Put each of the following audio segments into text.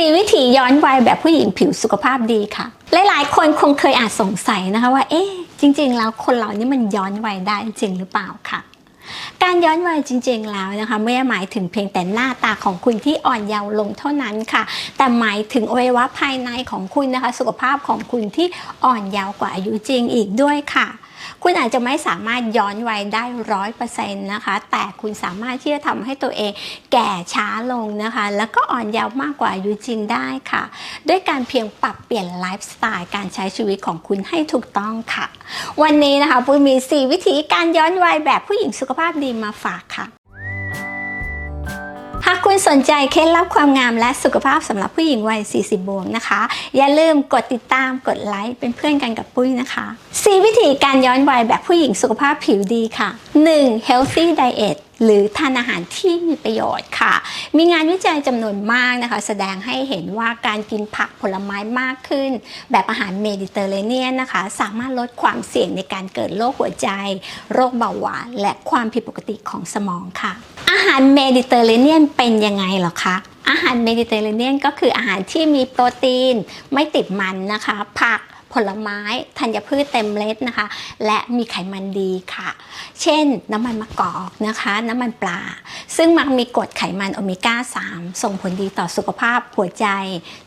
4วิธีย้อนวัยแบบผู้หญิงผิวสุขภาพดีค่ะ หลายๆ คนคงเคยอาจสงสัยนะคะว่า เอ๊ะ จริง ๆ แล้วคนเรานี่มันย้อนวัยได้จริงหรือเปล่าค่ะ การย้อนวัยจริง ๆ แล้วนะคะ ไม่ได้หมายถึงเพียงแต่หน้าตาของคุณที่อ่อนเยาว์ลงเท่านั้นค่ะ แต่หมายถึงอวัยวะภายในของคุณนะคะ สุขภาพของคุณที่อ่อนเยาว์กว่าอายุจริงอีกด้วยค่ะ คุณอาจจะไม่สามารถย้อนวัยได้ร้อยเปอร์เซ็นต์นะคะ แต่คุณสามารถที่จะทำให้ตัวเองแก่ช้าลงนะคะ แล้วก็อ่อนเยาว์มากกว่าอายุจริงได้ค่ะ ด้วยการเพียงปรับเปลี่ยนไลฟ์สไตล์การใช้ชีวิตของคุณให้ถูกต้องค่ะ วันนี้นะคะปุ้ยมี 4 วิธีการย้อนวัยแบบผู้หญิงสุขภาพดีมาฝากค่ะ สนใจเคล็ดลับความงามและสุขภาพสำหรับผู้หญิงวัย 40 บวกนะคะ อย่าลืมกดติดตามกดไลค์เป็นเพื่อนกันกับปุ้ยนะคะ4วิธีการย้อนวัยแบบผู้หญิงสุขภาพผิวดีค่ะ 1. healthy diet หรือทานอาหารที่มีประโยชน์ค่ะ มีงานวิจัยจำนวนมากนะคะ แสดงให้เห็นว่าการกินผักผลไม้มากขึ้น แบบอาหารเมดิเตอร์เรเนียนนะคะ สามารถลดความเสี่ยงในการเกิดโรคหัวใจ โรคเบาหวาน และความผิดปกติของสมองค่ะ อาหารเมดิเตอร์เรเนียนเป็นยังไงหรอคะอาหารเมดิเตอร์เรเนียนก็คืออาหารที่มีโปรตีนไม่ติดมันนะคะ ผัก ผลไม้ธัญพืชเต็มเล็ดนะคะ และมีไขมันดีค่ะ เช่นน้ำมันมะกอกนะคะ น้ำมันปลา ซึ่งมักมีกรดไขมันโอเมก้า 3 ส่งผลดีต่อสุขภาพหัวใจ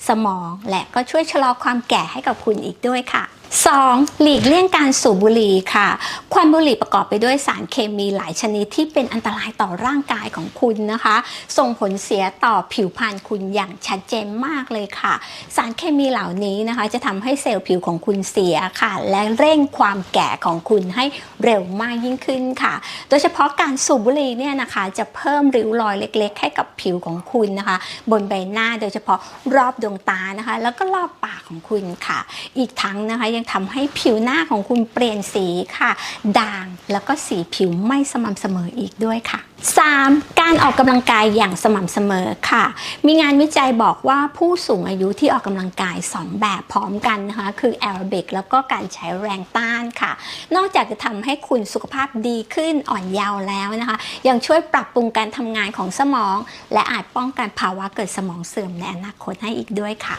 สมอง และก็ช่วยชะลอความแก่ให้กับคุณอีกด้วยค่ะ 2. หลีกเลี่ยงการสูบบุหรี่ค่ะ ควันบุหรี่ประกอบไปด้วยสารเคมีหลายชนิดที่เป็นอันตรายต่อร่างกายของคุณนะคะ ส่งผลเสียต่อผิวพรรณคุณอย่างชัดเจนมากเลยค่ะ สารเคมีเหล่านี้นะคะจะทำให้เซลล์ผิวของคุณเสียค่ะ และเร่งความแก่ของคุณให้เร็วมากยิ่งขึ้นค่ะ โดยเฉพาะการสูบบุหรี่เนี่ยนะคะจะเพิ่มริ้วรอยเล็ก ๆ ให้กับผิวของคุณนะคะ บนใบหน้าโดยเฉพาะรอบดวงตานะคะ แล้วก็รอบปากของคุณค่ะ อีกทั้งนะคะยังทำให้ผิวหน้าของคุณเปลี่ยนสีค่ะ ด่างแล้วก็สีผิวไม่สม่ำเสมออีกด้วยค่ะ 3. การออกกำลังกายอย่างสม่ำเสมอค่ะ มีงานวิจัยบอกว่าผู้สูงอายุที่ออกกำลังกาย 2 แบบพร้อมกันนะคะคือแอโรบิกแล้วก็การใช้แรงต้านค่ะ นอกจากจะทำให้คุณสุขภาพดีขึ้นอ่อนเยาว์แล้วนะคะ ยังช่วยปรับปรุงการทำงานของสมอง และอาจป้องกันภาวะเกิดสมองเสื่อมในอนาคตให้อีกด้วยค่ะ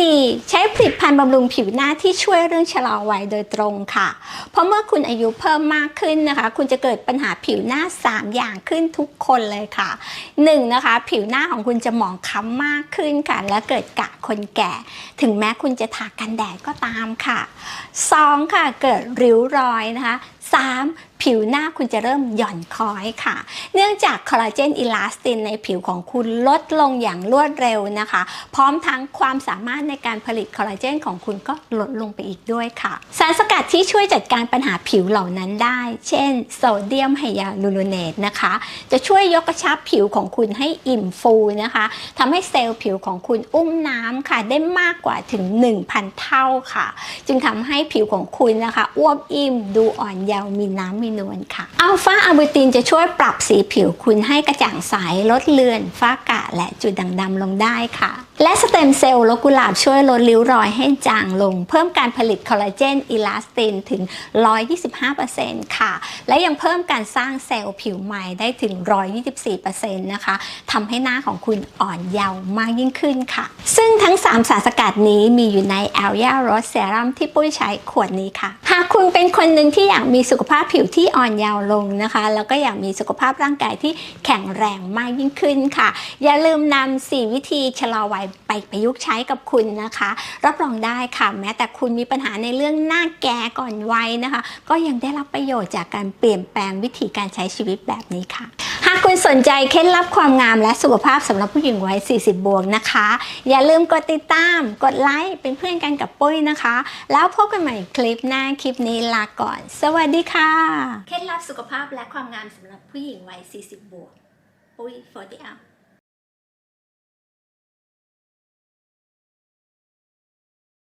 4. ใช้ผลิตภัณฑ์บำรุงผิวหน้าที่ช่วยเรื่องชะลอวัยโดยตรงค่ะ เพราะเมื่อคุณอายุเพิ่มมากขึ้นนะคะ คุณจะเกิดปัญหาผิวหน้า 3 อย่างขึ้นทุกคนเลยค่ะ 1. นะคะ ผิวหน้าของคุณจะหมองคล้ำมากขึ้นค่ะ และเกิดกะคนแก่ ถึงแม้คุณจะทากันแดดก็ตามค่ะ 2. ค่ะเกิดริ้วรอยนะคะ 3. ผิวหน้าคุณจะเริ่มหย่อนคล้อยค่ะ เนื่องจากคอลลาเจนอิลาสตินในผิวของคุณลดลงอย่างรวดเร็วนะคะ พร้อมทั้งความสามารถในการผลิตคอลลาเจนของคุณก็ลดลงไปอีกด้วยค่ะ สารสกัดที่ช่วยจัดการปัญหาผิวเหล่านั้นได้ เช่น โซเดียมไฮยาลูโรเนตนะคะ จะช่วยยกกระชับผิวของคุณให้อิ่มฟูนะคะทำให้เซลล์ผิวของคุณอุ้มน้ำค่ะ ได้มากกว่าถึง 1,000 เท่าค่ะ จึงทำให้ผิวของคุณนะคะอ้วบอิ่มดูอ่อนเยาว์มีน้ำมีนวลค่ะอัลฟาอะบูตินจะช่วยปรับสีผิวคุณให้กระจ่างใสลดเลือนฝ้ากระและจุดด่างดำลงได้ค่ะ และสเต็มเซลล์ลกุหลาบช่วยลดริ้วรอยให้จางลง เพิ่มการผลิตคอลลาเจนอิลาสตินถึง 125%ค่ะ และยังเพิ่มการสร้างเซลล์ผิวใหม่ได้ถึง 124%นะคะทำให้หน้าของคุณอ่อนเยาว์มากยิ่งขึ้นค่ะ ซึ่งทั้ง 3 สารสกัดนี้มีอยู่ใน a l y a Rose Serum ที่ปุ้ยใช้ขวดนี้ค่ะากคุณเป็นคนหนึ่งที่อยากมีสุขภาพผิวที่อ่อนเยาว์ลงนะคะ แล้วก็อยากมีสุขภาพร่างกายที่แข็งแรงมากยิ่งขึ้นค่ะ อย่าลืมนำสี่วิธีชะลอวัยไปประยุกต์ใช้กับคุณนะคะ รับรองได้ค่ะ แม้แต่คุณมีปัญหาในเรื่องหน้าแก่ก่อนวัยนะคะ ก็ยังได้รับประโยชน์จากการเปลี่ยนแปลงวิธีการใช้ชีวิตแบบนี้ค่ะากคุณสนใจเคล็ดลับความงามและสุขภาพสำหรับผู้หญิงวัย 40 บวกนะคะ อย่าลืมกดติดตาม กดไลค์ เป็นเพื่อนกันกับปุ้ยนะคะ แล้วพบกันใหม่คลิปหน้า คลิปนี้ลาก่อน สวัสดีค่ะ เคล็ดลับสุขภาพและความงามสำหรับผู้หญิงวัย 40 บวก ปุ้ย for the up